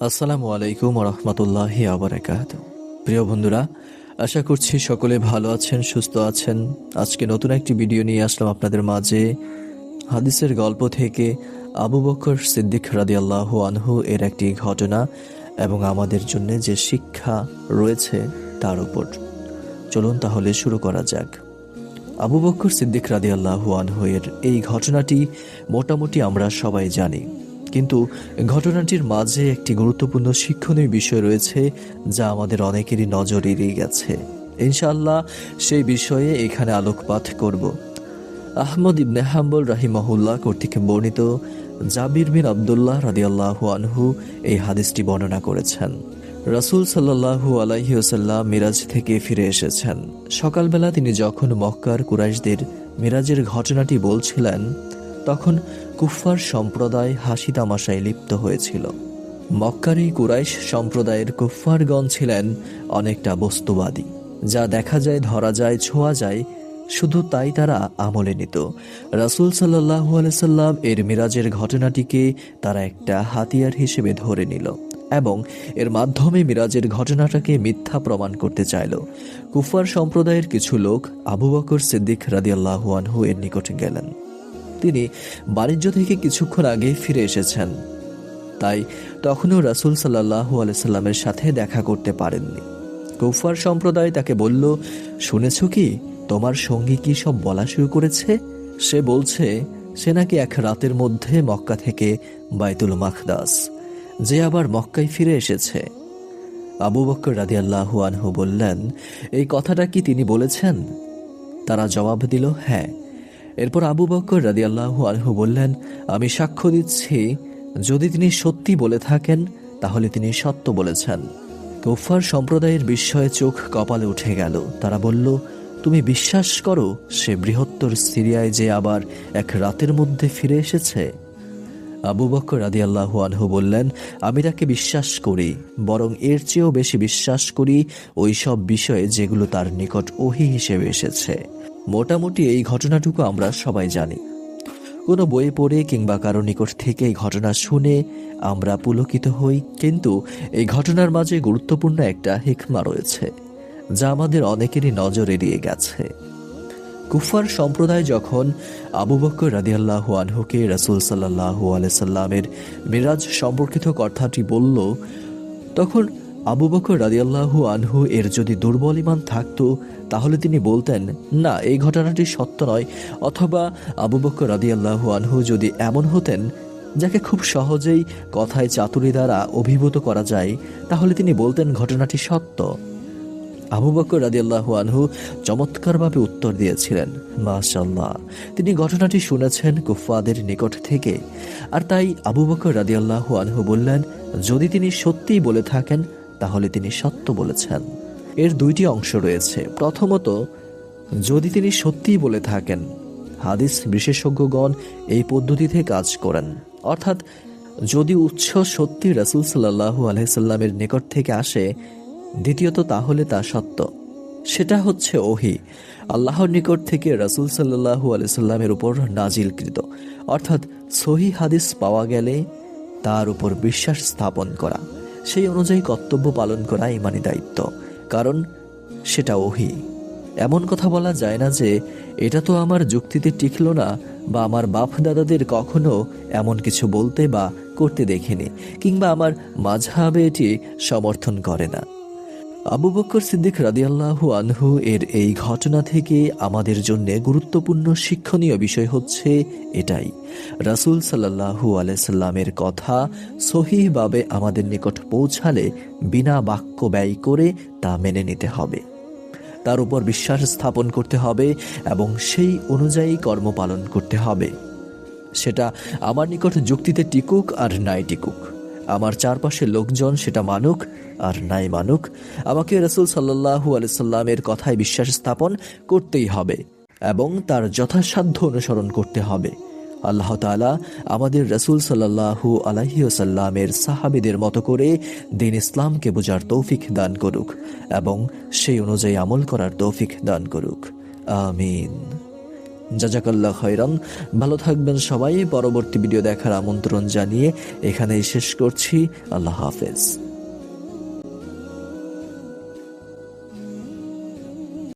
আসসালামু আলাইকুম রহমতুল্লাহি আবরাকাত। প্রিয় বন্ধুরা, আশা করছি সকলে ভালো আছেন, সুস্থ আছেন। আজকে নতুন একটি ভিডিও নিয়ে আসলাম আপনাদের মাঝে। হাদিসের গল্প থেকে আবু বকর সিদ্দিক রাদিয়াল্লাহু আনহু এর একটি ঘটনা এবং আমাদের জন্য যে শিক্ষা রয়েছে তার উপর। চলুন তাহলে শুরু করা যাক। আবু বকর সিদ্দিক রাদিয়াল্লাহু আনহু এর এই ঘটনাটি মোটামুটি আমরা সবাই জানি। কিন্তু ঘটনাটির মাঝে একটি গুরুত্বপূর্ণ শিক্ষণীয় বিষয় রয়েছে যা আমাদের অনেকেরই নজর এড়িয়ে গেছে। ইনশাআল্লাহ সেই বিষয়ে এখানে আলোকপাত করব। আহমদ ইবনে হাম্বল রাহিমাহুল্লাহ কর্তৃক বর্ণিত জাবির বিন আবদুল্লাহ রাদি রাদিয়াল্লাহু আনহু এই হাদিসটি বর্ণনা করেছেন। রাসূল সাল্লাল্লাহু আলাইহি ওয়াসাল্লাম মিরাজ থেকে ফিরে এসেছেন। সকালবেলা তিনি যখন মক্কার কুরাইশদের মিরাজের ঘটনাটি বলছিলেন তখন কুফফার সম্প্রদায় হাসি তামাশায় লিপ্ত হয়েছিল। মক্কার এই কুরাইশ সম্প্রদায়ের কুফফারগণ ছিলেন অনেকটা বস্তুবাদী। যা দেখা যায়, ধরা যায়, ছোঁয়া যায়, শুধু তাই তারা আমলে নিত। রাসুল সাল্লাহু আলাইসাল্লাম এর মিরাজের ঘটনাটিকে তারা একটা হাতিয়ার হিসেবে ধরে নিল এবং এর মাধ্যমে মিরাজের ঘটনাটাকে মিথ্যা প্রমাণ করতে চাইল। কুফার সম্প্রদায়ের কিছু লোক আবু বকর সিদ্দিক রাদিয়াল্লাহু আনহু এর নিকটে গেলেন। তিনি বাণিজ্য থেকে কিছুক্ষণ আগে ফিরে এসেছেন। তাই তখনও রাসুল সাল্লাহু আলাইসাল্লামের সাথে দেখা করতে পারেননি। কুফার সম্প্রদায় তাকে বলল, শুনেছ কি, তোমার সঙ্গী কি সব বলা শুরু করেছে? সে বলছে, সে নাকি এক রাতের মধ্যে মক্কা থেকে বাইতুল মাখদাস যে আবার মক্কায় ফিরে এসেছে। আবু বক্কর রাদিয়াল্লাহু আনহু বললেন, এই কথাটা কি তিনি বলেছেন? তারা জবাব দিল হ্যাঁ। এরপর আবু বক্কর রাদিয়াল্লাহু আনহু বললেন, আমি সাক্ষ্য দিচ্ছি, যদি তিনি সত্যি বলে থাকেন, তাহলে তিনি সত্য বলেছেন। কুফার সম্প্রদায়ের বিস্ময়ে চোখ কপালে উঠে গেল। তারা বলল, তুমি বিশ্বাস করো, সে বৃহত্তর সিরিয়ায় যে আবার এক রাতের মধ্যে ফিরে এসেছে? আবু বক্কর রাদি আল্লাহু আনহু বললেন আমি তাকে বিশ্বাস করি, বরং এর চেয়েও বেশি বিশ্বাস করি ওই সব বিষয়ে যেগুলো তার নিকট ওহি হিসেবে এসেছে। মোটামুটি এই ঘটনাটুকু আমরা সবাই জানি। কোনো বইয়ে পড়ে কিংবা কারও নিকট থেকে এই ঘটনা শুনে আমরা পুলকিত হই, কিন্তু এই ঘটনার মাঝে গুরুত্বপূর্ণ একটা হিকমা রয়েছে, যা আমাদের অনেকেরই নজর এড়িয়ে গেছে। কুফার সম্প্রদায় যখন আবু বক্কর রাদিয়াল্লাহু আনহুকে রাসুল সাল্লাহু আলাইসাল্লামের মিরাজ সম্পর্কিত কথাটি বলল, তখন আবু বকর রাদিয়াল্লাহু আনহু এর যদি দুর্বল ইমান থাকতো, তাহলে তিনি বলতেন, না, এই ঘটনাটি সত্য নয়। অথবা আবু বকর রাদিয়াল্লাহু আনহু যদি এমন হতেন, যাকে খুব সহজেই কথায় চাতুরি দ্বারা অভিভূত করা যায়, তাহলে তিনি বলতেন, ঘটনাটি সত্য। আবু বকর রাদিয়াল্লাহু আনহু চমৎকারভাবে উত্তর দিয়েছিলেন মাশাল্লাহ তিনি ঘটনাটি শুনেছেন কুফাদের নিকট থেকে। আর তাই আবু বকর রাদিয়াল্লাহু আনহু বললেন, যদি তিনি সত্যিই বলে থাকেন তাহলে তিনি সত্য বলেছেন। এর দুইটি অংশ রয়েছে। প্রথমত, যদি তিনি সত্যিই বলে থাকেন, হাদিস বিশেষজ্ঞগণ এই পদ্ধতিতে কাজ করেন। অর্থাৎ, যদি উৎস সত্যি রাসুল সাল্লাহু আলহিসাল্লামের নিকট থেকে আসে, দ্বিতীয়ত তাহলে তা সত্য। সেটা হচ্ছে ওহি। আল্লাহর নিকট থেকে রাসুল সাল্লাহু আলাইসাল্লামের উপর নাজিলকৃত। অর্থাৎ, সহি হাদিস পাওয়া গেলে তার উপর বিশ্বাস স্থাপন করা। সেই অনুযায়ী কর্তব্য পালন করা ইমানি দায়িত্ব, কারণ সেটা ওহি। এমন কথা বলা যায় না যে, এটা তো আমার যুক্তিতে টিকল না বা আমার বাপ দাদাদের কখনো এমন কিছু বলতে বা করতে দেখিনি, কিংবা আমার মাঝহাবে এটি সমর্থন করে না। আবু বক্কর সিদ্দিক রাদিয়াল্লাহু আনহু এর এই ঘটনা থেকে আমাদের জন্য গুরুত্বপূর্ণ শিক্ষণীয় বিষয় হচ্ছে এটাই। রাসুল সাল্লাহু আলাইসাল্লামের কথা সহিভাবে আমাদের নিকট পৌঁছালে বিনা বাক্য ব্যয় করে তা মেনে নিতে হবে। তার উপর বিশ্বাস স্থাপন করতে হবে এবং সেই অনুযায়ী কর্ম পালন করতে হবে। সেটা আমার নিকট যুক্তিতে টিকুক আর নাই টিকুক। আমার চারপাশের লোকজন, সেটা মানুক আর নাই মানুক, আমাকে রসুল সাল্লাহু আলাইসাল্লামের কথায় বিশ্বাস স্থাপন করতেই হবে এবং তার যথাসাধ্য অনুসরণ করতে হবে। আল্লাহ তালা আমাদের রসুল সাল্লাহু আলাহিসাল্লামের সাহাবিদের মতো করে দিন ইসলামকে বোঝার তৌফিক দান করুক এবং সেই অনুযায়ী আমল করার তৌফিক দান করুক। আমিন। জাজাকাল্লাহ খয়রান। ভালো থাকবেন সবাই। পরবর্তী ভিডিও দেখার আমন্ত্রণ জানিয়ে এখানেই শেষ করছি। আল্লাহ হাফেজ।